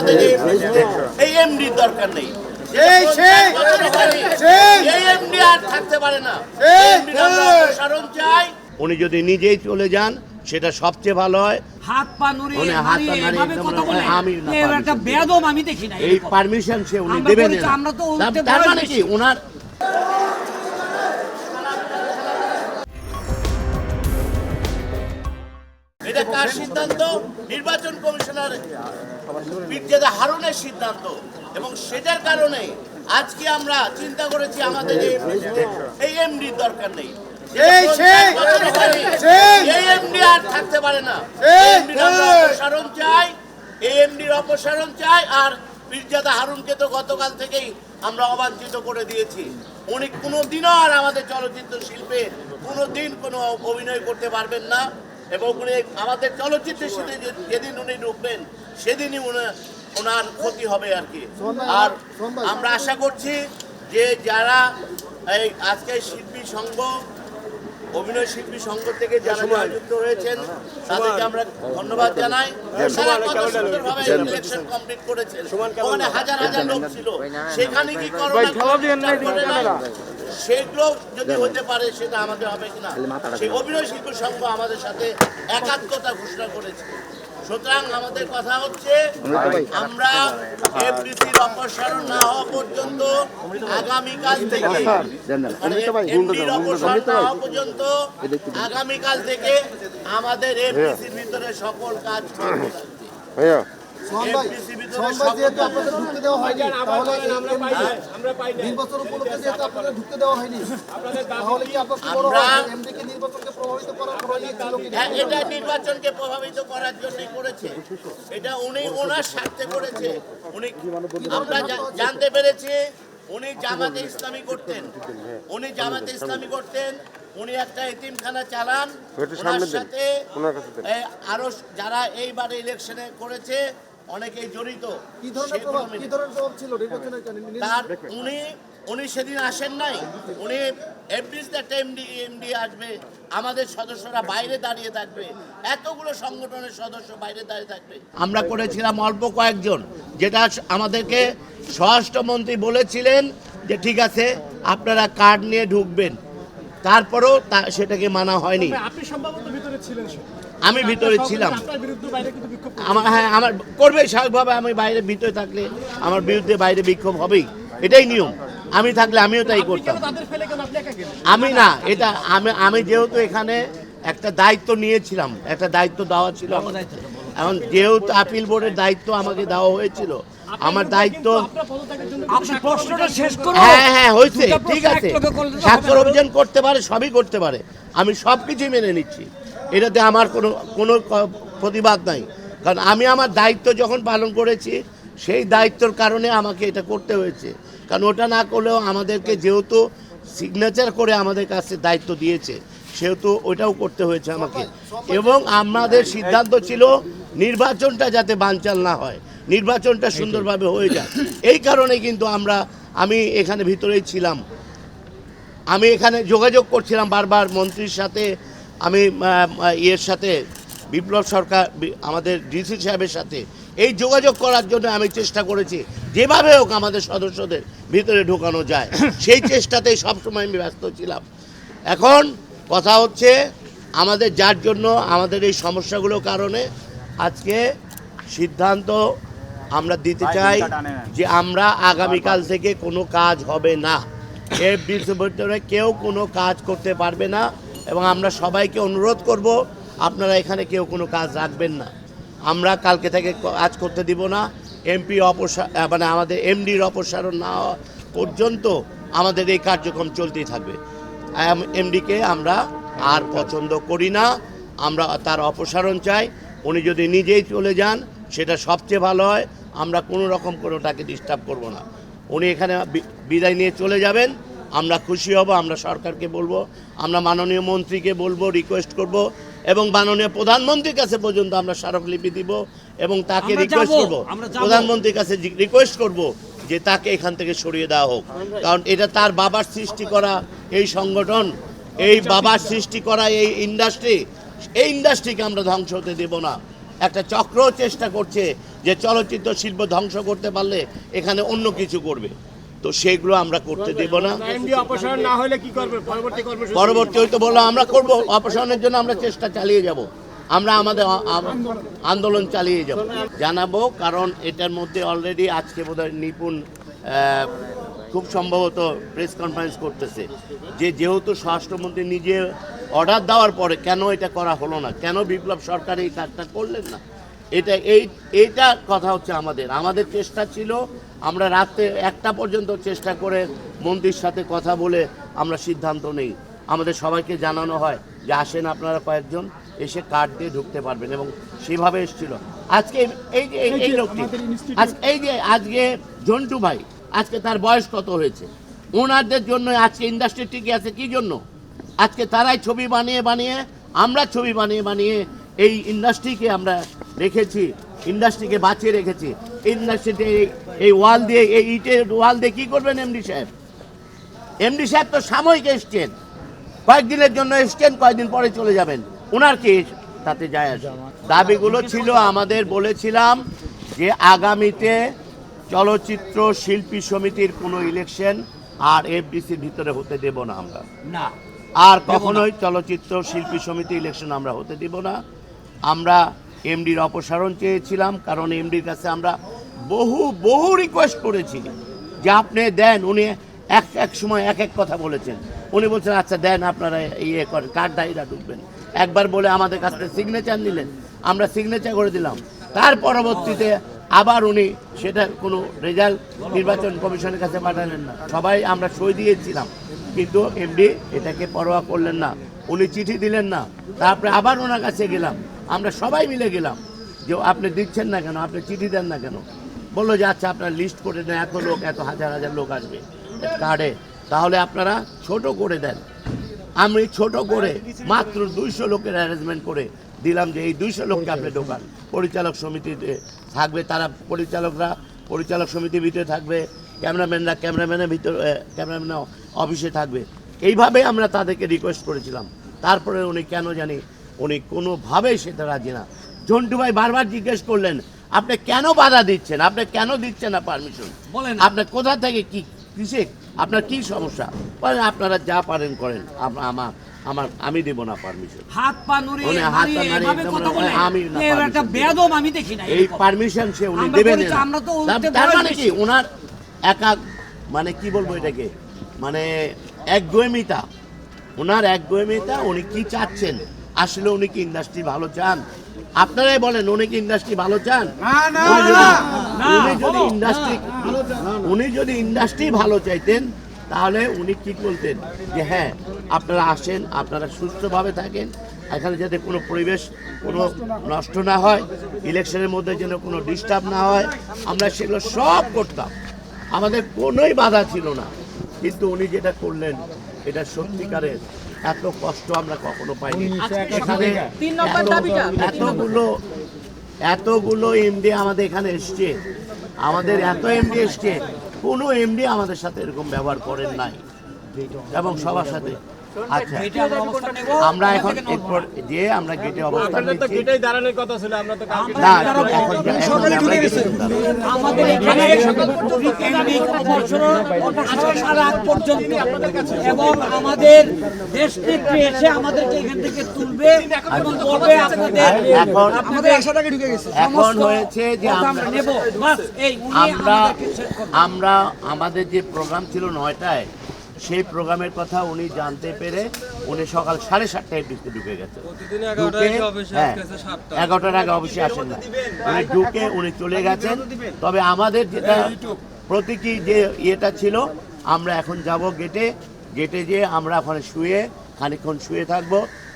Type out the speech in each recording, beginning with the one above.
আমাদের এই এমডির দরকার নেই। উনি যদি নিজেই চলে যান সেটা সবচেয়ে ভালো হয়। হাত পা নড়িয়ে মানে হাত পা নাড়িয়ে নাড়িয়ে এভাবে একদম কথা বলে। আমি না এটা বেয়াদব আমি দেখি না এই পারমিশন সে উনি দেবেন না। আমরা তো তার- মানে কি? ওনার এটা সিদ্ধান্ত নির্বাচন কমিশনার মির্জাদা হারুনের সিদ্ধান্ত এবং সেটার কারণে আজকে আমরা চিন্তা করেছি আমাদের এই এমডির দরকার নেই। এই সেই সেই। এমডি আর থাকতে পারে না। এই, AMD র আমরা এই। অপসারণ চাই এএমডির অপসারণ চাই আর পীরজাদা হারুনকে তো গতকাল থেকেই আমরা অবাঞ্ছিত করে দিয়েছি। উনি কোনো আর আমাদের চলচ্চিত্র শিল্পে কোনো দিন কোনো অভিনয় করতে পারবেন না। এবং উনি আমাদের চলচ্চিত্রের শিল্পে যে- যেদিন উনি ঢুকবেন সেদিনই উনি- ওনার ক্ষতি হবে আর কি। আর আমরা আশা করছি যে যারা এই আজকে শিল্পী সংঘ অভিনয় শিল্পী সংঘ থেকে যারা যারা যুক্ত হয়েছেন তাদেরকে আমরা ধন্যবাদ জানাই। তারা কত সুন্দরভাবে ইলেকশন কমপ্লিট করেছেন। ওখানে হাজার হাজার লোক ছিল। সেখানে কি করোনা? সেগুলো যদি হতে পারে সেটা আমাদের হবে কিনা? সেই অভিনয় শিল্পী সংঘ আমাদের সাথে একাত্মতা ঘোষণা করেছে। সুতরাং আমাদের কথা হচ্ছে আমরা এফডিসির অপসারণ না হওয়া পর্যন্ত আগামীকাল থেকে মানে এমডির অপসারণ না হওয়া পর্যন্ত আগামীকাল থেকে আমাদের এফডিসির ভিতরে সকল কাজ করতে থাকবে। সোমবার যেহেতু আপনাদের ঢুকতে দেওয়া হয়নি তাহলে নির্বাচন উপলক্ষে যেহেতু আপনাদের ঢুকতে দেওয়া হয়নি তাহলে কি আপনার নির্বাচনকে প্রভাবিত করার হ্যাঁ, এটা নির্বাচনকে প্রভাবিত করার জন্যই করেছে। এটা উনি ওনার স্বার্থে করেছে। উনি আমরা জানতে পেরেছি উনি জামাতে ইসলামী করতেন। উনি জামাতে ইসলামী করতেন উনি একটা এতিমখানা চালান। ওনার সাথে আরও যারা এইবারে ইলেকশনে করেছে অনেকেই জড়িত। কি ধরনের প্রভাব কি ধরনের প্রভাব ছিল? নির্বাচনের তার উনি উনি সেদিন আসেন নাই। উনি এফডিস একটা এমডি এমডি আসবে। আমাদের সদস্যরা বাইরে দাঁড়িয়ে থাকবে। এতগুলো সংগঠনের সদস্য বাইরে দাঁড়িয়ে থাকবে। আমরা করেছিলাম অল্প কয়েকজন। যেটা আমাদেরকে স্বরাষ্ট্রমন্ত্রী বলেছিলেন যে ঠিক আছে আপনারা কার্ড নিয়ে ঢুকবেন। তারপরেও তা সেটাকে মানা হয়নি। আপনি সম্ভবত ভিতরে ছিলেন আমি ভিতরে ছিলাম। আমার হ্যাঁ আমার করবে স্বাভাবিকভাবে আমি বাইরে ভিতরে থাকলে আমার বিরুদ্ধে বাইরে বিক্ষোভ হবেই। এটাই নিয়ম। আমি থাকলে আমিও তাই করতাম। আমি না এটা আমি আমি যেহেতু এখানে একটা দায়িত্ব নিয়েছিলাম একটা দায়িত্ব দেওয়া ছিল। এখন যেহেতু আপিল বোর্ডের দায়িত্ব আমাকে দেওয়া হয়েছিল আমার দায়িত্ব আপনি প্রশ্নটা শেষ করুন। হ্যাঁ হ্যাঁ হয়েছে ঠিক আছে। স্বাক্ষর অভিযান করতে পারে সবই করতে পারে। আমি সব কিছুই মেনে নিচ্ছি। এটাতে আমার কোনো কোনো প্রতিবাদ নাই। কারণ আমি আমার দায়িত্ব যখন পালন করেছি সেই দায়িত্বর কারণে আমাকে এটা করতে হয়েছে। কারণ ওটা না করলেও আমাদেরকে যেহেতু সিগনেচার করে আমাদের কাছে দায়িত্ব দিয়েছে সেহেতু ওটাও করতে হয়েছে আমাকে। এবং আমাদের সিদ্ধান্ত ছিল নির্বাচনটা যাতে বানচাল না হয় নির্বাচনটা সুন্দরভাবে হয়ে যায় এই কারণে কিন্তু আমরা আমি এখানে ভিতরেই ছিলাম। আমি এখানে যোগাযোগ করছিলাম বারবার মন্ত্রীর সাথে আমি ইয়ের সাথে বিপ্লব সরকার আমাদের ডিসি সাহেবের সাথে। এই যোগাযোগ করার জন্য আমি চেষ্টা করেছি যেভাবে হোক আমাদের সদস্যদের ভিতরে ঢোকানো যায়। সেই চেষ্টাতেই সবসময় আমি ব্যস্ত ছিলাম। এখন কথা হচ্ছে আমাদের যার জন্য আমাদের এই সমস্যাগুলোর কারণে আজকে সিদ্ধান্ত আমরা দিতে চাই যে আমরা আগামীকাল থেকে কোনো কাজ হবে না। এর ভিতরে কেউ কোনো কাজ করতে পারবে না এবং আমরা সবাইকে অনুরোধ করব আপনারা এখানে কেউ কোনো কাজ রাখবেন না। আমরা কালকে থেকে কাজ করতে দিব না। এমপি অপসা মানে আমাদের এমডির অপসারণ না পর্যন্ত আমাদের এই কার্যক্রম চলতেই থাকবে। এমডিকে আমরা আর পছন্দ করি না। আমরা তার অপসারণ চাই। উনি যদি নিজেই চলে যান সেটা সবচেয়ে ভালো হয়। আমরা কোনো রকম কোনোটাকে ডিস্টার্ব করব না। উনি এখানে বিদায় নিয়ে চলে যাবেন। আমরা খুশি হব আমরা সরকারকে বলব আমরা মাননীয় মন্ত্রীকে বলব রিকোয়েস্ট করব এবং মাননীয় প্রধানমন্ত্রীর কাছে পর্যন্ত আমরা স্মারকলিপি দিব এবং তাকে রিকোয়েস্ট করব। প্রধানমন্ত্রীর কাছে রিকোয়েস্ট করব যে তাকে এখান থেকে সরিয়ে দেওয়া হোক। কারণ এটা তার বাবার সৃষ্টি করা এই সংগঠন এই বাবার সৃষ্টি করা এই ইন্ডাস্ট্রি এই ইন্ডাস্ট্রিকে আমরা ধ্বংস হতে দেব না। একটা চক্র চেষ্টা করছে যে চলচ্চিত্র শিল্প ধ্বংস করতে পারলে এখানে অন্য কিছু করবে। তো সেগুলো আমরা করতে দেব না। এমডি না হলে কি করবে? পরবর্তী হয়তো বললাম আমরা করব। অপসারণের জন্য আমরা চেষ্টা চালিয়ে যাব। আমরা আমাদের আন্দোলন চালিয়ে যাব। জানাব কারণ এটার মধ্যে অলরেডি আজকে বোধহয় নিপুণ খুব সম্ভবত প্রেস কনফারেন্স করতেছে। যে যেহেতু স্বরাষ্ট্রমন্ত্রী নিজে অর্ডার দেওয়ার পরে কেন এটা করা হলো না? কেন বিপ্লব সরকার এই কাজটা করলেন না? এটা এই, এইটা কথা হচ্ছে আমাদের। আমাদের চেষ্টা ছিল আমরা রাতে একটা পর্যন্ত চেষ্টা করে মন্ত্রীর সাথে কথা বলে আমরা সিদ্ধান্ত নেই। আমাদের সবাইকে জানানো হয় যে আসেন আপনারা কয়েকজন, এসে কার্ড দিয়ে ঢুকতে পারবেন এবং সেভাবে এসেছিল। আজকে এই যে, এই- লোকটি, আজ, এই যে, আজকে জন্টু ভাই আজকে তার বয়স কত হয়েছে? ওনাদের জন্য আজকে ইন্ডাস্ট্রি টিকে আছে, কি জন্য? আজকে তারাই ছবি বানিয়ে বানিয়ে, আমরা ছবি বানিয়ে বানিয়ে এই ইন্ডাস্ট্রিকে আমরা রেখেছি ইন্ডাস্ট্রিকে বাঁচিয়ে রেখেছি। ইন্ডাস্ট্রিতে এই- ওয়াল দিয়ে, এই ইটের ওয়াল দিয়ে কী করবেন এমডি সাহেব? এমডি সাহেব তো সাময়িক এসছেন। কয়েকদিনের জন্য এসছেন, কয়েকদিন পরে চলে যাবেন। ওনার কি তাতে যায় দাবিগুলো ছিল, আমাদের বলেছিলাম যে আগামীতে চলচ্চিত্র শিল্পী সমিতির কোনো ইলেকশন আর এফডিসির ভিতরে হতে দেব না আমরা। না। আর কখনোই চলচ্চিত্র শিল্পী সমিতি ইলেকশন আমরা হতে দিব না। আমরা এমডির অপসারণ চেয়েছিলাম কারণ এমডির কাছে আমরা বহু বহু রিকোয়েস্ট করেছি যে আপনি দেন উনি এক এক সময় এক এক কথা বলেছেন। উনি বলছেন আচ্ছা দেন আপনারা ইয়ে করেন কার ডাইরা ঢুকবেন? একবার বলে আমাদের কাছ থেকে সিগনেচার নিলেন। আমরা সিগনেচার করে দিলাম। তার পরবর্তীতে আবার উনি সেটা কোনো রেজাল্ট নির্বাচন কমিশনের কাছে পাঠালেন না। সবাই আমরা সই দিয়েছিলাম। কিন্তু এমডি এটাকে পরোয়া করলেন না। উনি চিঠি দিলেন না। তারপরে আবার ওনার কাছে গেলাম। আমরা সবাই মিলে গেলাম যে আপনি দিচ্ছেন না কেন? আপনি চিঠি দেন না কেন? বলল যে আচ্ছা আপনার লিস্ট করে দেন। এত লোক, এত হাজার হাজার লোক আসবে কার্ডে তাহলে আপনারা ছোট করে দেন। আমি ছোট করে মাত্র দুইশো লোকের অ্যারেঞ্জমেন্ট করে দিলাম যে এই দুইশো লোককে আপনি ঢোকান। পরিচালক সমিতিতে থাকবে তারা পরিচালকরা পরিচালক সমিতির ভিতরে থাকবে ক্যামেরাম্যানরা ক্যামেরাম্যানের ভিতরে ক্যামেরাম্যান অফিসে থাকবে। এইভাবে আমরা তাদেরকে রিকোয়েস্ট করেছিলাম। তারপরে উনি কেন জানি উনি কোনোভাবেই সেটা রাজি না। জন্টু ভাই বারবার জিজ্ঞেস করলেন আপনি কেন বাধা দিচ্ছেন? আপনি কেন দিচ্ছেন না পারমিশন বলেন। আপনার কোথা থেকে কি কিসে? আপনার কি সমস্যা? বলেন আপনারা যা পারেন করেন আমার আমার আমি দেব না পারমিশন হাত পা নাড়িয়ে এভাবে কথা বলে আমি না একটা বেয়াদব আমি দেখি না এই পারমিশন সে উনি দেবেন না। আমরা তো তার- মানে কি? ওনার একা মানে কি বলব এটাকে? মানে একগুয়েমিতা ওনার একগুয়েমিতা উনি কি চাচ্ছেন? আসলে উনি কি ইন্ডাস্ট্রি ভালো চান? আপনারাই বলেন উনি কি ইন্ডাস্ট্রি ভালো চান? উনি যদি- উনি যদি ইন্ডাস্ট্রি উনি যদি ইন্ডাস্ট্রি ভালো চাইতেন তাহলে উনি কি বলতেন? যে হ্যাঁ আপনারা আসেন আপনারা সুস্থভাবে থাকেন এখানে যাতে কোনো পরিবেশ কোনো নষ্ট না হয় ইলেকশনের মধ্যে যেন কোনো ডিস্টার্ব না হয় আমরা সেগুলো সব করতাম। আমাদের কোনোই বাধা ছিল না। কিন্তু উনি যেটা করলেন এটা সত্যিকারের। এত কষ্ট আমরা কখনো পাইনি। এখানে এতগুলো এতগুলো এমডি আমাদের এখানে এসছে। আমাদের এত এমডি এসছে। কোনো এমডি আমাদের সাথে এরকম ব্যবহার করেন নাই। এবং সবার সাথে। আচ্ছা। আমরা নেব? আমরা এখন এরপর যে আমরা গেটে অবস্থান নিচ্ছি। দাঁড়ানোর কথা ছিল আমরা তো না এখন এখন আমরা গেটে আমাদের এখানে আজকে সারা পর্যন্ত এবং আমাদের দেশ নেত্রী এসে আমাদেরকে এখান থেকে তুলবে এবং বলবে আপনাদের এখন আপনাদের একশো টাকা ঢুকে গেছে। এখন হয়েছে যে আমরা নেব। আমরা আমাদের যে প্রোগ্রাম ছিল নয়টায় সেই প্রোগ্রামের কথা উনি জানতে পেরে উনি সকাল সাড়ে সাতটায় পিসতে ঢুকে গেছে। হ্যাঁ এগারোটার আগে অবশ্যই আসেন না। উনি ঢুকে উনি চলে গেছেন। তবে আমাদের যেটা প্রতীকী যে ইয়েটা ছিল আমরা এখন যাব গেটে গেটে যেয়ে আমরা ওখানে শুয়ে খানিকক্ষণ শুয়ে থাকব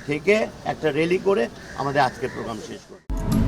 থেকে একটা রেলি করে আমাদের আজকের প্রোগ্রাম শেষ করব।